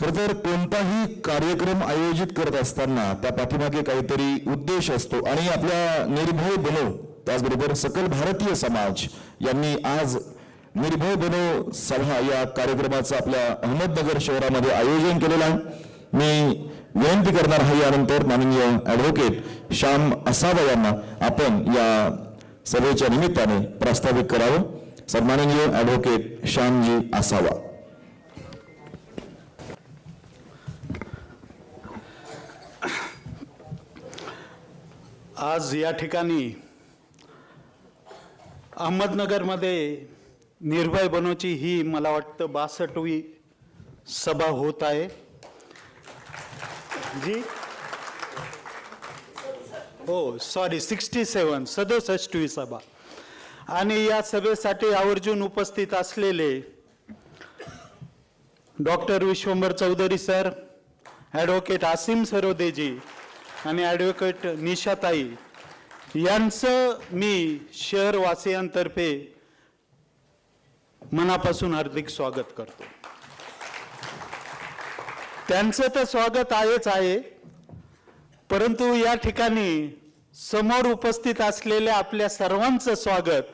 खर तर कोणताही कार्यक्रम आयोजित करत असताना त्या पाठीमागे काहीतरी उद्देश असतो. आणि आपल्या निर्भय बनो त्याचबरोबर सकल भारतीय समाज यांनी आज निर्भय बनो सभा या कार्यक्रमाचं आपल्या अहमदनगर शहरामध्ये आयोजन केलेलं आहे. मी विनंती करणार आहे यानंतर माननीय ऍडव्होकेट श्याम असावा यांना आपण या सभेच्या निमित्ताने प्रस्तावित करावं. सन्माननीय ऍडव्होकेट श्यामजी असावा. आज या ठिकाणी अहमदनगरमध्ये निर्भय बनोची ही मला वाटतं बासष्टवी सभा होत आहे. जी हो सॉरी सिक्स्टी सेवन सदुसष्टवी सभा. आणि या सभेसाठी आवर्जून उपस्थित असलेले doctor Vishwambhar Chaudhari sir advocate Asim सरोदेजी आणि ॲडव्होकेट निशाताई यांचं मी शहरवासियांतर्फे मनापासून हार्दिक स्वागत करतो. त्यांचं तर स्वागत आहेच आहे परंतु या ठिकाणी समोर उपस्थित असलेल्या आपल्या सर्वांचं स्वागत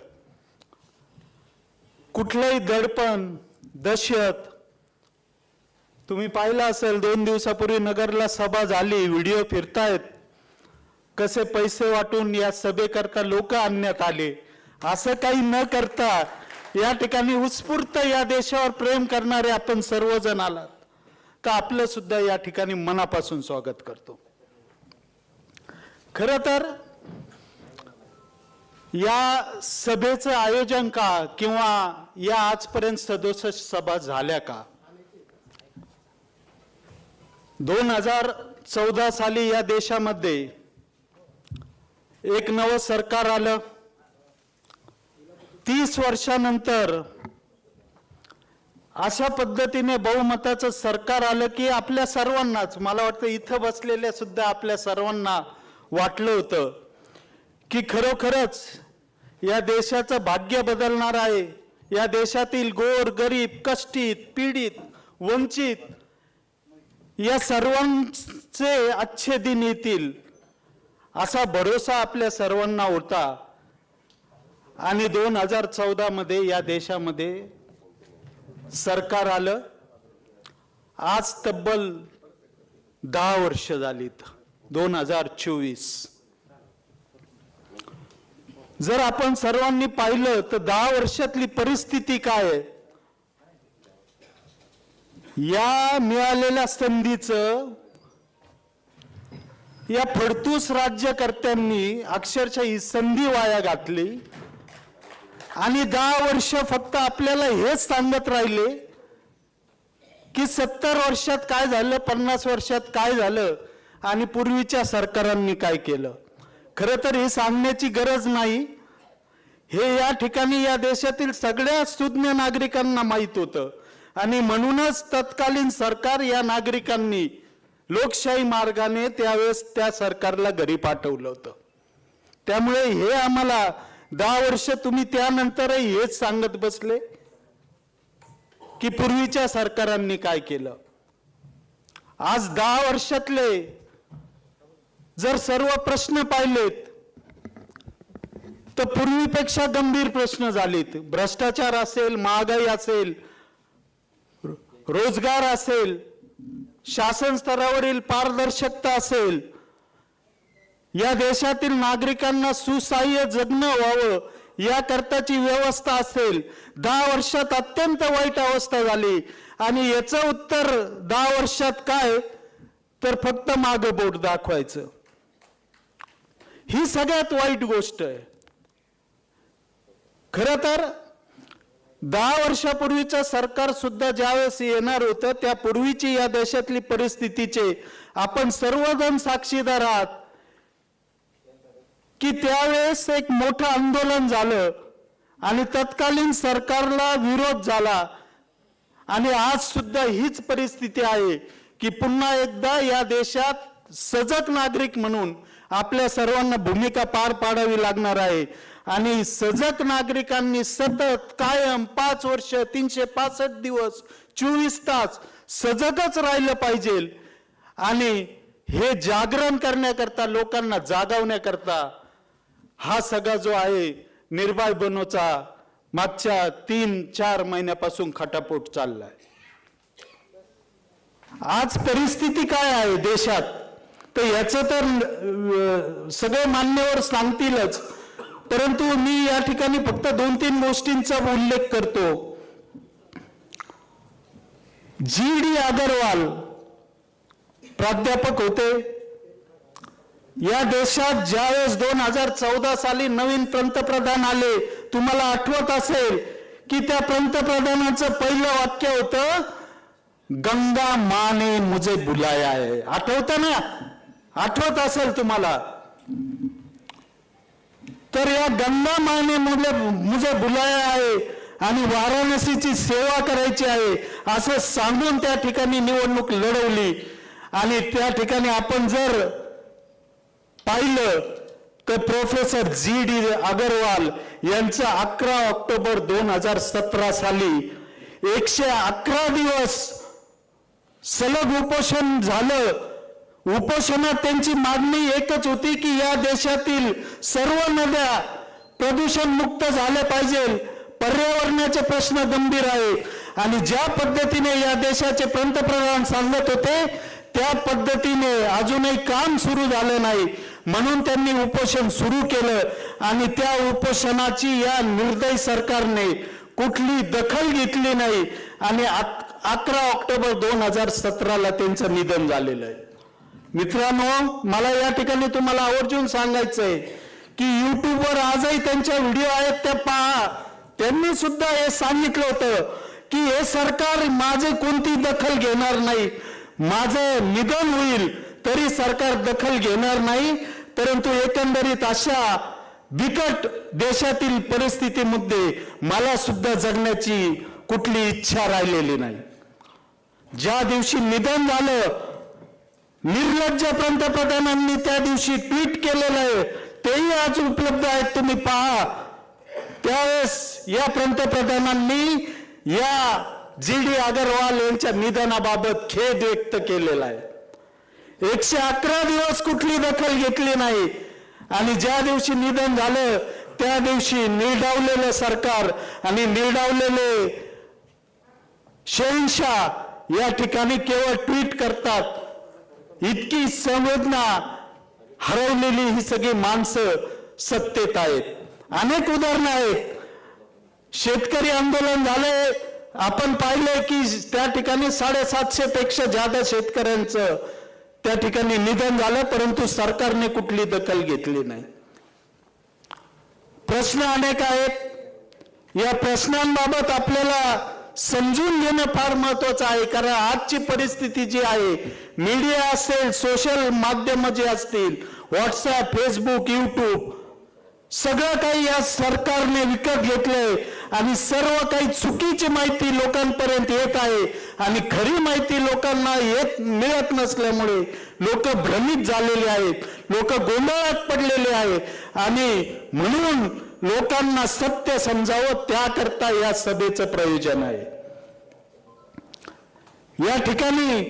कुठलंही दडपण दहशत तुम्ही पाहिलं असेल दोन दिवसापूर्वी नगरला सभा झाली व्हिडिओ फिरतायत. कसे पैसे वाटून या सभेकरता लोक आणण्यात आले? असं काही न करता या ठिकाणी उत्स्फूर्त या देशावर प्रेम करणारे आपण सर्वजण आलात. का आपलं सुद्धा या ठिकाणी मनापासून स्वागत करतो? खर तर या सभेचं आयोजन का किंवा या आजपर्यंत सदोसष्ट सभा झाल्या का? दोन हजार चौदा साली या देशामध्ये एक नवं सरकार आलं. तीस वर्षानंतर अशा पद्धतीने बहुमताचं सरकार आलं की आपल्या सर्वांनाच मला वाटतं इथं बसलेल्या सुद्धा आपल्या सर्वांना वाटलं होतं की खरोखरच या देशाचं भाग्य बदलणार आहे. या देशातील गोर गरीब कष्टीत पीडित वंचित या सर्वांचे अच्छे दिन येतील. असा भरोसा आपल्या सर्वांना होता. आणि दोन हजार चौदा मध्ये या देशामध्ये सरकार आलं. आज तब्बल दहा वर्ष झालीत. दोन हजार चोवीस. जर आपण सर्वांनी पाहिलं तर दहा वर्षातली परिस्थिती काय आहे? या मिळालेल्या संधीचं या फडतूस राज्यकर्त्यांनी अक्षरशः ही संधी वाया घातली. आणि दहा वर्ष फक्त आपल्याला हेच सांगत राहिले की सत्तर वर्षात काय झालं पन्नास वर्षात काय झालं आणि पूर्वीच्या सरकारांनी काय केलं. खरं तर हे सांगण्याची गरज नाही. हे या ठिकाणी या देशातील सगळ्या सुज्ञ नागरिकांना माहीत होतं. आणि म्हणूनच तत्कालीन सरकार या नागरिकांनी लोकशाही मार्गाने त्यावेळेस त्या सरकारला घरी पाठवलं होतं. त्यामुळे हे आम्हाला दहा वर्ष तुम्ही त्यानंतरही हेच सांगत बसले की पूर्वीच्या सरकारांनी काय केलं. आज दहा वर्षातले जर सर्व प्रश्न पाहिलेत तर पूर्वीपेक्षा गंभीर प्रश्न झालेत. भ्रष्टाचार असेल महागाई असेल रोजगार असेल शासन स्तरावरील पारदर्शकता असेल या देशातील नागरिकांना सुसहाय्य जगणं व्हावं याकरताची व्यवस्था असेल. दहा वर्षात अत्यंत वाईट अवस्था झाली. आणि याचं उत्तर दहा वर्षात काय? तर फक्त माग बोट दाखवायचं. ही सगळ्यात वाईट गोष्ट आहे. खर तर दहा वर्षापूर्वीचं सरकार सुद्धा ज्यावेळेस येणार होतं त्यापूर्वीची या देशातली परिस्थितीचे आपण सर्वजण साक्षीदार आहात. की त्यावेळेस एक मोठं आंदोलन झालं आणि तत्कालीन सरकारला विरोध झाला. आणि आज सुद्धा हीच परिस्थिती आहे की पुन्हा एकदा या देशात सजग नागरिक म्हणून आपल्या सर्वांना भूमिका पार पाडावी लागणार आहे. आणि सजग नागरिकांनी सतत कायम पाच वर्ष तीनशे पासष्ट दिवस चोवीस तास सजगच राहिलं पाहिजे. आणि हे जागरण करण्याकरता लोकांना जागवण्याकरता हा सगळा जो आहे निर्भय बनोचा मागच्या तीन चार महिन्यापासून खटापोट चाललाय. आज परिस्थिती काय आहे देशात? तर याचं तर सगळे मान्यवर सांगतीलच. परंतु मी या ठिकाणी फक्त दोन तीन गोष्टींचा उल्लेख करतो. जी डी अगरवाल प्राध्यापक होते. या देशात ज्यावेळेस दोन हजार चौदा साली नवीन पंतप्रधान आले तुम्हाला आठवत असेल की त्या पंतप्रधानाचं पहिलं वाक्य होतं गंगा माने मुझे बुलाया आहे आठवतं ना? आठवत असेल तुम्हाला? तर या गंगा माने मुले मुझे बुलाया आहे आणि वाराणसीची सेवा करायची आहे असं सांगून त्या ठिकाणी निवडणूक लढवली. आणि त्या ठिकाणी आपण जर पाहिलं तर प्रोफेसर जी डी अगरवाल यांचं अकरा ऑक्टोबर दोन हजार सतरा साली एकशे अकरा दिवस सलग उपोषण झालं. उपोषणात त्यांची मागणी एकच होती की या देशातील सर्व नद्या प्रदूषण मुक्त झाल्या पाहिजे. पर्यावरणाचे प्रश्न गंभीर आहे आणि ज्या पद्धतीने या देशाचे पंतप्रधान सांगत होते त्या पद्धतीने अजूनही काम सुरू झालं नाही. म्हणून त्यांनी उपोषण सुरू केलं आणि त्या उपोषणाची या निर्दयी सरकारने कुठली दखल घेतली नाही. आणि अकरा ऑक्टोबर दोन हजार सतराला त्यांचं निधन झालेलं आहे. मित्रांनो मला या ठिकाणी तुम्हाला आवर्जून सांगायचंय की युट्यूबवर आजही त्यांच्या व्हिडिओ आहेत त्या पहा. त्यांनी सुद्धा हे सांगितलं होतं की हे सरकार माझे कोणती दखल घेणार नाही. माझं निधन होईल तरी सरकार दखल घेणार नाही. परंतु एकंदरीत अशा बिकट देशातील परिस्थितीमध्ये मला सुद्धा जगण्याची कुठली इच्छा राहिलेली नाही. ज्या दिवशी निधन झालं निर्लज्ज पंतप्रधानांनी त्या दिवशी ट्विट केलेलं आहे. तेही आज उपलब्ध आहेत तुम्ही पहा. त्यावेळेस या पंतप्रधानांनी या जी डी अगरवाल यांच्या निधनाबाबत खेद व्यक्त केलेला आहे. एकशे अकरा दिवस कुठली दखल घेतली नाही. आणि ज्या दिवशी निधन झालं त्या दिवशी निर्डावलेलं सरकार आणि निर्डावलेले शहनशाह या ठिकाणी केवळ ट्विट करतात. इतकी संवेदना हरवलेली ही सगळी माणसं सत्तेत आहेत. अनेक उदाहरणं आहेत. शेतकरी आंदोलन झालंय. आपण पाहिलंय की त्या ठिकाणी साडेसातशे पेक्षा जादा शेतकऱ्यांचं त्या ठिकाणी निधन झालं परंतु सरकारने कुठली दखल घेतली नाही. प्रश्न अनेक आहेत. या प्रश्नांबाबत आपल्याला समजून घेणं फार महत्वाचं आहे कारण आजची परिस्थिती जी आहे मीडिया असेल सोशल माध्यम जे असतील व्हॉट्सअप फेसबुक युट्यूब सगळं काही या सरकारने विकत घेतलंय आणि सर्व काही चुकीची माहिती लोकांपर्यंत येत आहे आणि खरी माहिती लोकांना येत मिळत नसल्यामुळे लोक भ्रमित झालेले आहेत लोक गोंधळात पडलेले आहेत. आणि म्हणून लोकांना सत्य समजावं त्याकरता या सभेचं प्रयोजन आहे. या ठिकाणी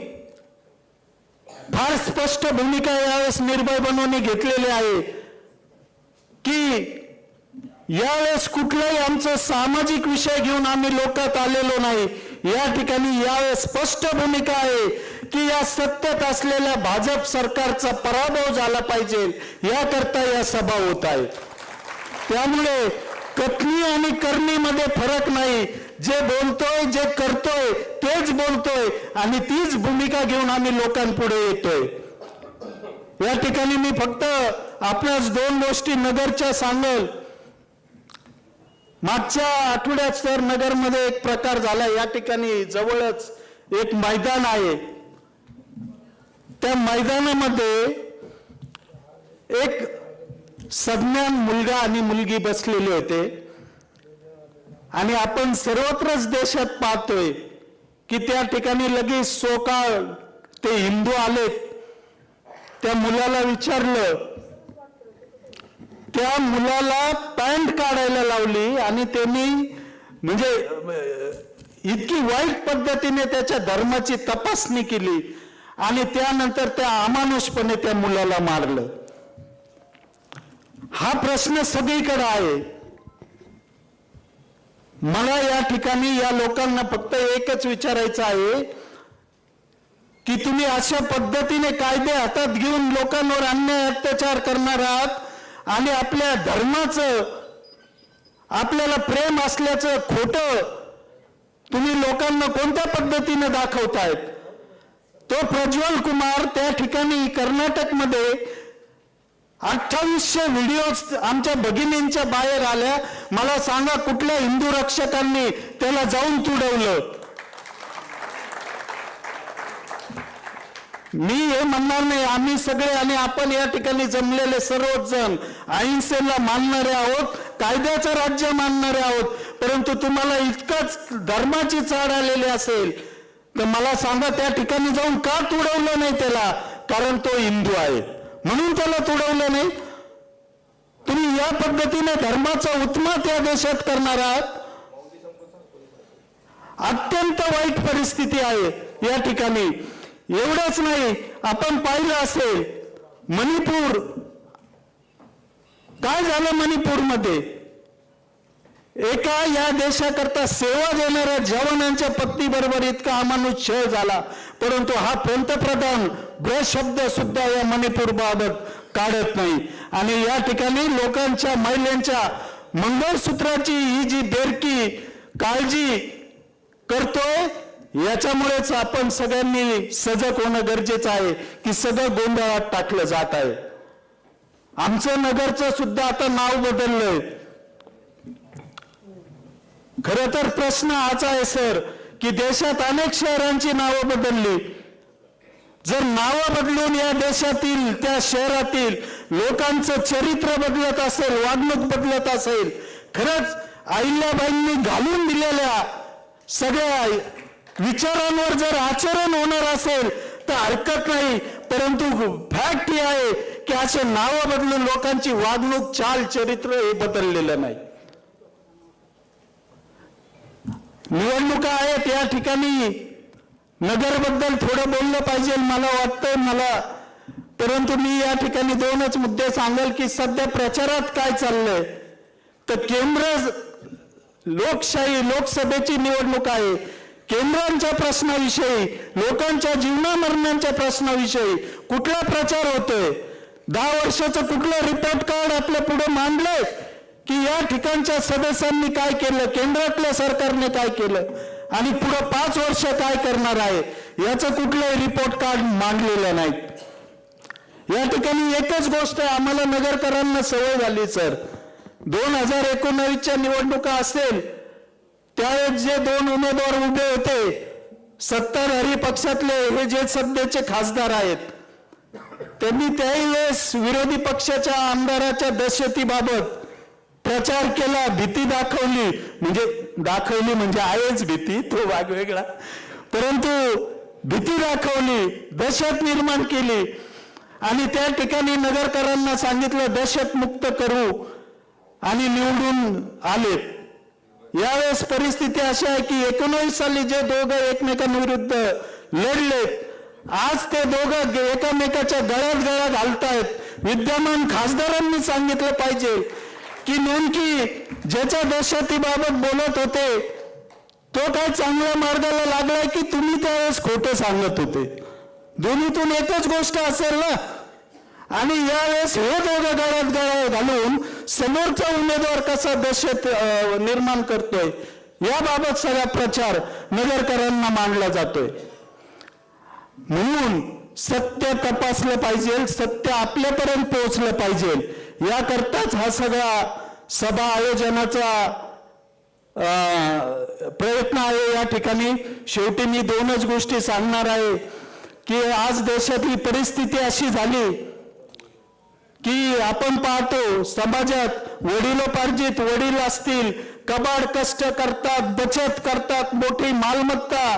फार स्पष्ट भूमिका यावेळेस निर्भय बनवणे घेतलेली आहे की यावेळेस कुठलाही आमचं सामाजिक विषय घेऊन आम्ही लोकात आलेलो नाही. या ठिकाणी यावेळेस स्पष्ट भूमिका आहे की या सत्तेत असलेल्या भाजप सरकारचा पराभव झाला पाहिजे याकरता या सभा होत आहेत त्यामुळे कथनी आणि करणीमध्ये फरक नाही. जे बोलतोय जे करतोय तेच बोलतोय आणि तीच भूमिका घेऊन आम्ही लोकांपुढे येतोय. या ठिकाणी मी फक्त आपल्याच दोन गोष्टी नगरच्या सांगल. मागच्या आठवड्यात सर नगरमध्ये एक प्रकार झाला. या ठिकाणी जवळच एक मैदान आहे. त्या मैदानामध्ये एक सज्ञान मुलगा आणि मुलगी बसलेले होते. आणि आपण सर्वत्रच देशात पाहतोय की त्या ठिकाणी लगेच सोकाळ ते हिंदू आलेत. त्या मुलाला विचारलं. त्या मुलाला पॅन्ट काढायला लावली आणि त्यांनी म्हणजे इतकी वाईट पद्धतीने त्याच्या धर्माची तपासणी केली. आणि त्यानंतर त्या अमानुषपणे त्या मुलाला मारलं. हा प्रश्न सगळीकडे आहे. मला या ठिकाणी या लोकांना फक्त एकच विचारायचं आहे की तुम्ही अशा पद्धतीने कायदे हातात घेऊन लोकांवर अन्याय अत्याचार करणार आहात आणि आपल्या धर्माचं आपल्याला प्रेम असल्याचं खोटं तुम्ही लोकांना कोणत्या पद्धतीने दाखवतायत? तो प्रज्वल कुमार त्या ठिकाणी कर्नाटकमध्ये अठ्ठावीसशे व्हिडिओज आमच्या भगिनींच्या बाहेर आल्या. मला सांगा कुठल्या हिंदू रक्षकांनी त्याला जाऊन तुडवलं? मी हे म्हणणार नाही आम्ही सगळे आणि आपण या ठिकाणी जमलेले सर्वच जण अहिंसेला मानणारे आहोत कायद्याचं राज्य मानणारे आहोत. परंतु तुम्हाला इतकंच धर्माची चाड आलेली असेल तर मला सांगा त्या ठिकाणी जाऊन का तुडवलं नाही त्याला? कारण तो हिंदू आहे. म्हणून त्याला तुडवलं नाही. तुम्ही या पद्धतीने धर्माचा उत्मा त्या देशात करणार आहात. अत्यंत वाईट परिस्थिती आहे या ठिकाणी. एवढंच नाही आपण पाहिलं असेल मणिपूर. काय झालं मणिपूरमध्ये? एका या देशाकरता सेवा देणाऱ्या जवानांच्या पत्नीबरोबर इतका अमानुष छळ झाला. परंतु हा पंतप्रधान ब्र शब्द सुद्धा या मणिपूर बाबत काढत नाही. आणि या ठिकाणी लोकांच्या महिलांच्या मंगळसूत्राची ही जी बेरकी काळजी करतोय याच्यामुळेच आपण सगळ्यांनी सजग होणं गरजेचं आहे की सगळं गोंधळात टाकलं जात आहे. आमचं नगरचं सुद्धा आता नाव बदललंय. खर तर प्रश्न हाच आहे सर की देशात अनेक शहरांची नावं बदलली. जर नावं बदलून या देशातील त्या शहरातील लोकांचं चरित्र बदलत असेल वागणूक बदलत असेल खरंच अहिल्याबाईंनी घालून दिलेल्या सगळ्या विचारांवर जर आचरण होणार असेल तर हरकत नाही. परंतु फॅक्ट ही आहे की असे नावं बदलून लोकांची वागणूक चाल चरित्र हे बदललेलं नाही. निवडणुका आहेत या ठिकाणी नगरबद्दल थोडं बोललं पाहिजे मला वाटतंय मला परंतु मी या ठिकाणी दोनच मुद्दे सांगेल की सध्या प्रचारात काय चाललंय. तर केंद्र लोकशाही लोकसभेची निवडणूक आहे. केंद्रांच्या प्रश्नाविषयी लोकांच्या जीवनामरणांच्या प्रश्नाविषयी कुठला प्रचार होतोय? दहा वर्षाचं कुठलं रिपोर्ट कार्ड आपल्या पुढे मांडलंय? की या ठिकाणच्या सदस्यांनी काय केलं? केंद्रातल्या सरकारने काय केलं? आणि पुढं पाच वर्ष काय करणार आहे? याचं कुठलंही रिपोर्ट कार्ड मांडलेलं नाही. या ठिकाणी एकच गोष्ट आहे. आम्हाला नगरकरांना सवय झाली सर. दोन हजार एकोणावीसच्या निवडणुका असेल त्यावेळेस जे दोन उमेदवार उभे होते सत्ताधारी पक्षातले हे जे सध्याचे खासदार आहेत. त्यांनी त्याही वेळेस विरोधी पक्षाच्या आमदाराच्या दहशतीबाबत प्रचार केला भीती दाखवली. म्हणजे दाखवली म्हणजे आहेच भीती तो भाग वेगळा. परंतु भीती दाखवली दहशत निर्माण केली. आणि त्या ठिकाणी नगरकरांना सांगितलं दहशत मुक्त करू आणि निवडून आले. यावेळेस परिस्थिती अशी आहे की एकोणवीस साली जे दोघं एकमेकांविरुद्ध लढलेत आज ते दोघं एकामेकाच्या गळ्यात गळ्यात घालतायत. विद्यमान खासदारांनी सांगितलं पाहिजे की नेमकी ज्याच्या दहशतीबाबत बोलत होते तो काय चांगल्या मार्गाला लागलाय की तुम्ही त्यावेळेस खोटं सांगत होते? दोन्हीतून एकच गोष्ट असेल ना? आणि यावेळेस हे दोघं गळ्यात गळ्या घालून समोरचा उमेदवार कसा दहशत निर्माण करतोय याबाबत सगळा प्रचार नगरकरांना मांडला जातोय. म्हणून सत्य तपासलं पाहिजे सत्य आपल्यापर्यंत पोहोचलं पाहिजे. याकरताच हा सगळा सभा आयोजनाचा अं, प्रयत्न आहे या ठिकाणी. शेवटी मी दोनच गोष्टी सांगणार आहे की आज देशातली परिस्थिती अशी झाली की आपण पाहतो समाजात वडिलोपार्जित वडील असतील कबाड कष्ट करतात बचत करतात मोठी मालमत्ता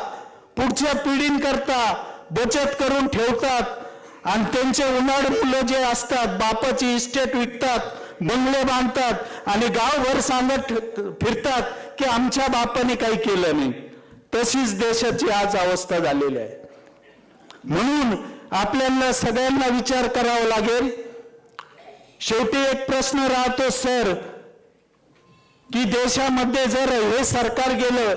पुढच्या पिढींकरता बचत करून ठेवतात. आणि त्यांचे उन्हाळ मुलं जे असतात बापाची इस्टेट विकतात बंगले बांधतात आणि गावभर सांगत फिरतात की आमच्या बापाने काही केलं नाही. तशीच देशाची आज अवस्था झालेली आहे. म्हणून आपल्याला सगळ्यांना विचार करावा लागेल. शेवटी एक प्रश्न राहतो सर की देशामध्ये जर हे सरकार गेलं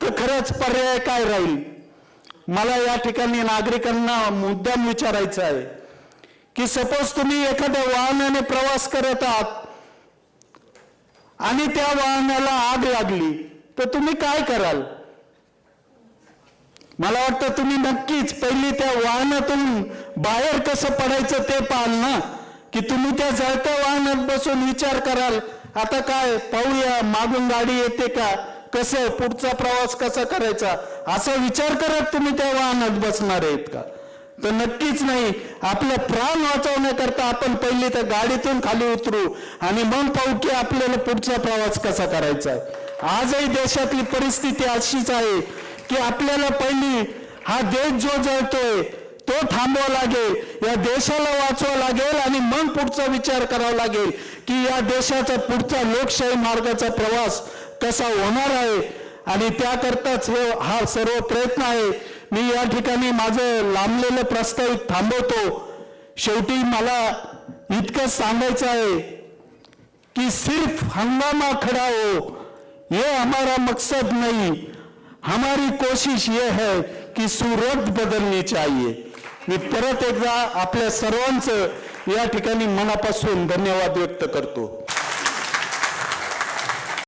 तर खरंच पर्याय काय राहील? मला या ठिकाणी नागरिकांना मुद्दाम विचारायचं आहे की सपोज तुम्ही एखाद्या वाहनाने प्रवास करत आहात आणि त्या वाहनाला आग लागली तर तुम्ही काय कराल? मला वाटतं तुम्ही नक्कीच पहिली त्या वाहनातून बाहेर कसं पडायचं ते पाहाल ना? की तुम्ही त्या जळत्या वाहनात बसून विचार कराल आता काय पाहूया मागून गाडी येते का? कसं पुढचा प्रवास कसा करायचा? असा विचार करत तुम्ही त्या वाहनात बसणार आहेत का? तर नक्कीच नाही. आपलं प्राण वाचवण्याकरता आपण पहिले त्या गाडीतून खाली उतरू आणि मग पाहू की आपल्याला पुढचा प्रवास कसा करायचा आहे. आजही देशातली परिस्थिती अशीच आहे की आपल्याला पहिली हा देश जो जळतोय तो थांबवा लागेल. या देशाला वाचवा लागेल आणि मग पुढचा विचार करावा लागेल की या देशाचा पुढचा लोकशाही मार्गाचा प्रवास कसा होणार आहे? आणि त्याकरताच हे हा सर्व प्रयत्न आहे. मी या ठिकाणी माझं लांबलेलं प्रस्तावित थांबवतो. शेवटी मला इतकंच सांगायचं आहे कि सिर्फ हंगामा खड़ा हो. ये हमारा मकसद नहीं. हमारी कोशिश ये है की सूरत बदलनी चाहिए. मी परत एकदा आपल्या सर्वांचं या ठिकाणी मनापासून धन्यवाद व्यक्त करतो.